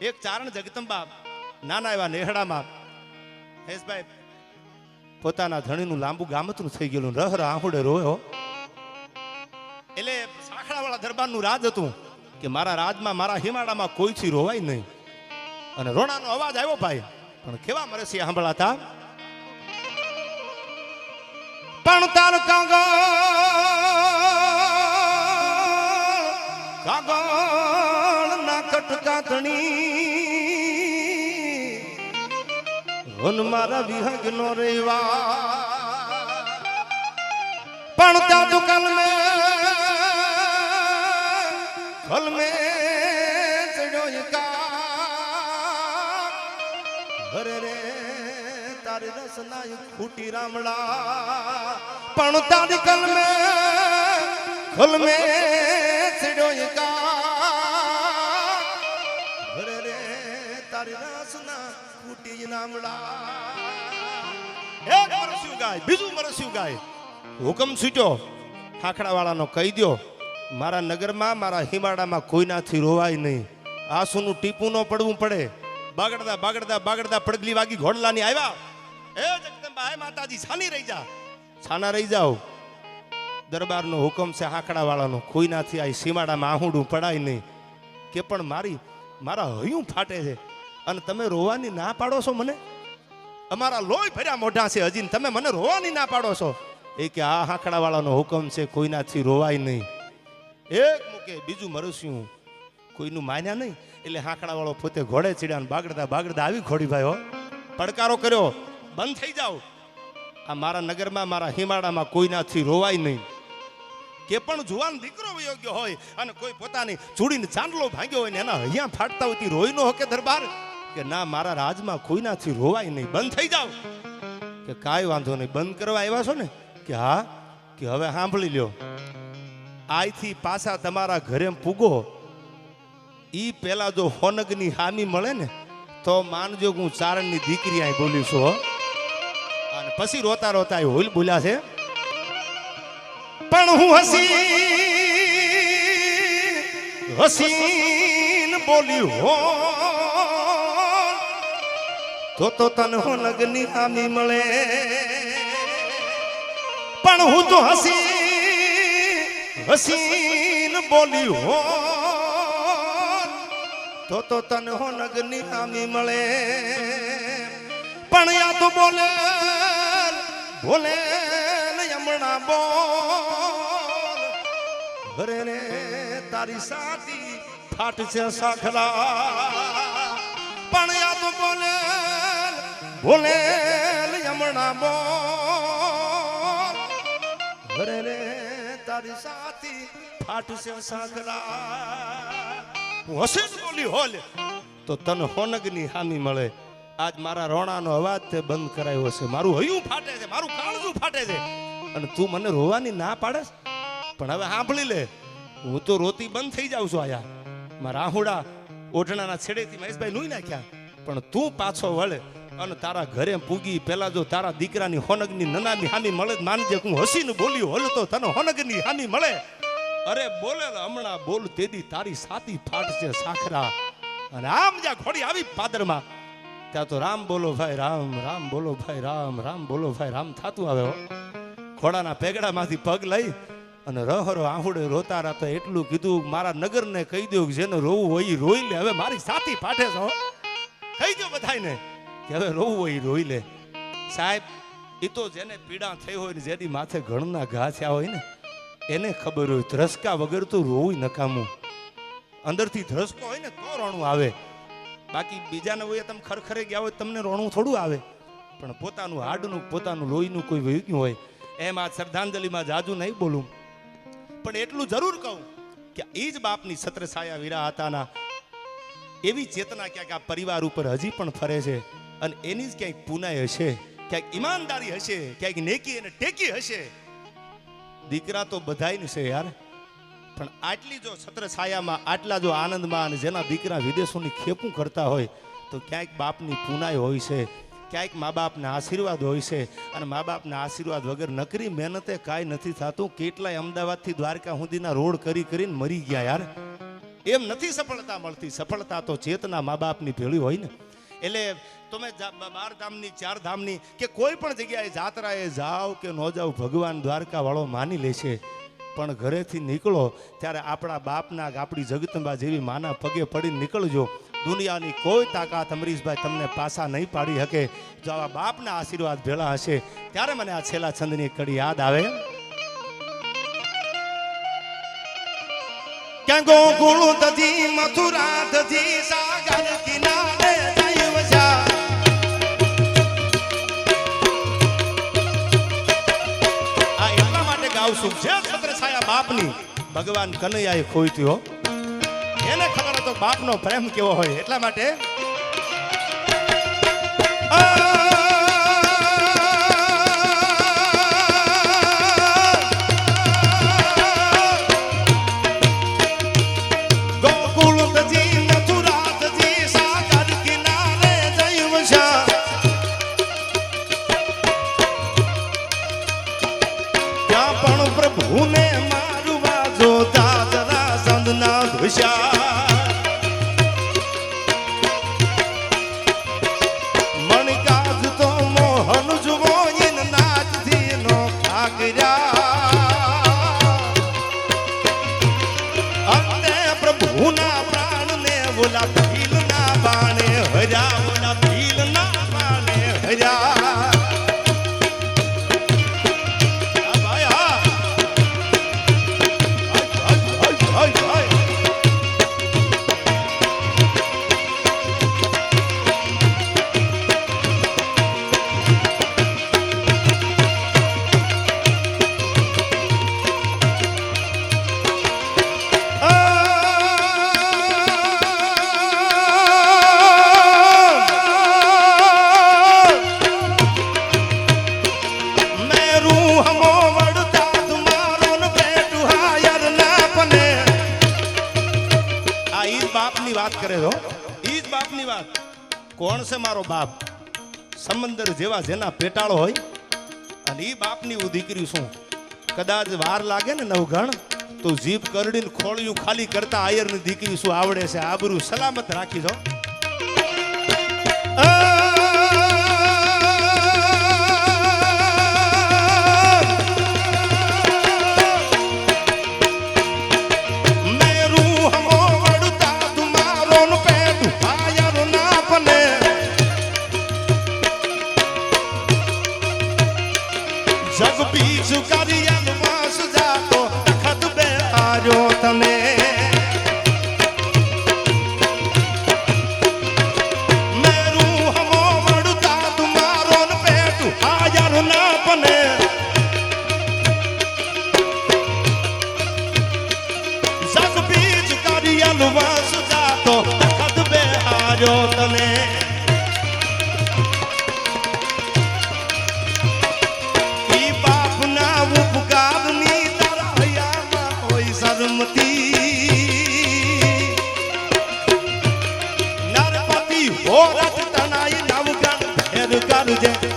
એક ચારણ જગતંબા નાના એવા નેહડામાં હેશભાઈ પોતાના ધણીનું લાંબુ ગામતનું થઈ ગયેલું, રહ આહુડે રોયો. એટલે સાખડાવાળા દરબારનું રાજ હતું કે મારા રાજમાં, મારા હિમાડામાં કોઈથી રોવાય નહીં. અને રોણાનો અવાજ આવ્યો ભાઈ, પણ કેવા મરસી સાંભળાતા? પણ તાર કાગળ ના કટકા ધણી વન મારા વિહંગ નો રેવા. પણ ત્યાં દુકાન મે ખલ મે ચડ્યો એકા હરે રે તારી રસના ખૂટી રામડા. પણ તારી કલ મે ચડ્યો એકા બીજું મરસ્યું ગાય હુકમ સૂટ્યો ખાખડાવાળાનો કહી દ્યો મારા નગરમાં મારા હિમાડામાં કોઈનાથી રોવાય નહીં આંસુનું ટીપું ન પડવું પડે બાગડતા બાગડતા બાગડતા પડગલી વાગી ઘોડલાની આવ્યા એ હે માતાજી છાની રહી જા છાના રહી જાઓ દરબારનો હુકમ છે હાકડાવાળાનો કોઈનાથી આ સીમાડામાં આહુડું પડાય નહીં કે પણ મારી મારા હયું ફાટે છે અને તમે રોવાની ના પાડો છો મને? અમારા લોહી ભર્યા મોઢા છે હજી તમે મને રોવાની ના પાડો છો? એ કે આ હાંકડાવાળાનો હુકમ છે, કોઈનાથી રોવાય નહીં. એક મૂકે, બીજું મરસ્યું. કોઈનું માન્યા નહીં? એટલે હાંકડાવાળો પોતે ઘોડે ચડ્યા ને બાગડતા બાગડતા આવી ઘોડી ભાઈ પડકારો કર્યો. બંધ થઈ જાઓ. આ મારા નગરમાં, મારા હિમાડામાં કોઈનાથી રોવાય નહીં. કે પણ જુવાન દીકરો યોગ્ય હોય અને કોઈ પોતાની ચૂડીને ચાંદલો ભાગ્યો હોય ને એના હૈયા ફાટતા હોય રોઈ નો હકે દરબાર. કે ના, મારા રાજમાં કોઈનાથી રોવાય નહીં, બંધ થઈ જાઓ. કે કાંઈ વાંધો નહીં, બંધ કરવા આવ્યા છો ને? કે હા? કે હવે સાંભળી લ્યો. આયથી પાછા તમારા ઘરે પૂગો. ઈ પેલા જો હોનગની હામી મળે ને, તો માનજો હું ચારણની દીકરી અહીં બોલી છું. અને પછી રોતા રોતા એ હોલ બોલ્યા છે, પણ હું હસી હસીન બોલી હો તો તો તને લગની હામી મળે. પણ હું તો હસી, હસીન બોલી હો તો તો તને હો હામી મળે. પણ યા તો બોલે બોલે હમણાં બોલ. હરે રે તારી સાથી ફાટ છે સાખલા. પણ યા તો બોલે બોલે યમણા બોલ હરે રે, તારી સાથી ફાટશે હું હશે બોલી, હોલ. તો તને હોનગની હામી મળે. આજ મારા રોણાનો અવાજ તે બંધ કરાયો છે. મારું હયું ફાટે છે, મારું કાળજું ફાટે છે. અને તું મને રોવાની ના પાડસ પણ હવે સાંભળી લે. હું તો રોતી બંધ થઈ જાઉં છું આયા. મારા આહુડા ઓઢણાના છેડેથી મહેશભાઈ નુઈ નાખ્યા. પણ તું પાછો વળે. અને તારા ઘરે પૂગી પેલા જો તારા દીકરાની હોનગની નનાની હામી મળે માનજે હું હસીને બોલ્યું. હોલ તો તને હોનગની હામી મળે. અરે બોલે હમણાં બોલ તેદી તારી સાતી ફાટ છે સાખરા. અને આમ જ્યાં ઘોડી આવી પાદરમાં. ત્યાં તો રામ બોલો ભાઈ, રામ રામ બોલો ભાઈ, રામ રામ બોલો ભાઈ, રામ થાતું આવે ખોડાના પેગડામાંથી પગ લઈ અને રહરો આહુડે રોતા રાતા એટલું કીધું, મારા નગરને કહી દઉં જેને રોવું હોય એ રોઈ લે. હવે મારી સાથી ફાટે છો. કહી દો બધાયને. કે હવે રોવું હોય રોઈ લે. સાહેબ એ તો જેને પીડા થઈ હોય ને જેની માથે ઘણના ઘા થયા હોય ને, એને ખબર હોય, ધ્રસકા વગર તો રોવું નકામું. અંદરથી ધ્રસકો હોય ને તો રોણું આવે. બાકી બીજાને હોય તમે ખરખરે ગયા હોય તમને રોણું થોડું આવે. પણ પોતાનું હાડનું, પોતાનું લોહીનું કોઈ વહ્યું હોય, એમ આ શ્રદ્ધાંજલિમાં જાજુ નહીં બોલું. પણ એટલું જરૂર કહું કે એ જ બાપની છત્રછાયા વીરા હતાના એવી ચેતના ક્યાંક આ પરિવાર ઉપર હજી પણ ફરે છે. અને એની જ ક્યાંક પુનાય હશે, ક્યાંક ઈમાનદારી હશે, ક્યાંક નેકી અને ટેકી હશે. દીકરા તો બધાય છે યાર, પણ આટલી જો છત્રછાયામાં, આટલા જો આનંદમાં અને જેના દીકરા વિદેશોની ખેપું કરતા હોય, તો ક્યાંક બાપની પુનાય હોય છે, ક્યાંક મા બાપના આશીર્વાદ હોય છે, અને મા બાપના આશીર્વાદ વગર નકરી મહેનતે કાંઈ નથી થતું. કેટલાય અમદાવાદથી દ્વારકા સુધીના રોડ કરી કરીને મરી ગયા યાર. એમ નથી સફળતા મળતી. સફળતા તો ચેતના મા બાપની ભેળી હોય ને. એટલે તમે બાર ધામની, ચાર ધામની કે કોઈ પણ જગ્યાએ જાત્રાએ જાઓ કે ન જાઓ, ભગવાન દ્વારકાવાળો માની લે છે. પણ ઘરેથી નીકળો, ત્યારે આપણા બાપના આપણી જગતંબા જેવી માના પગે પડીને નીકળજો. દુનિયાની કોઈ તાકાત અમરીશભાઈ તમને પાછા નહીં પાડી શકે. જો આવા બાપના આશીર્વાદ ભેળા હશે, ત્યારે મને આ છેલ્લા છંદની કડી યાદ આવે. ક્યાં દધી મથુરા દધી સાગર માટે ગાવશું જે છત્ર છાયા બાપની? ભગવાન કનૈયાએ ખોઈ થયો એને ખબર હતો બાપનો પ્રેમ કેવો હોય એટલા માટે પણ વાત કરે છો એ જ બાપની વાત. કોણ છે મારો બાપ? સમંદર જેવા જેના પેટાળો હોય. અને ઈ બાપની હું દીકરી છું. કદાચ વાર લાગે ને નવઘણ તો જીભ કરડીને ખોળિયું ખાલી કરતા આયરની દીકરી શું આવડે છે? આબરૂ સલામત રાખી દો. આર્યો તમે. નરપતિ હોરત તનાઈ નવગણ ભેર કરજે.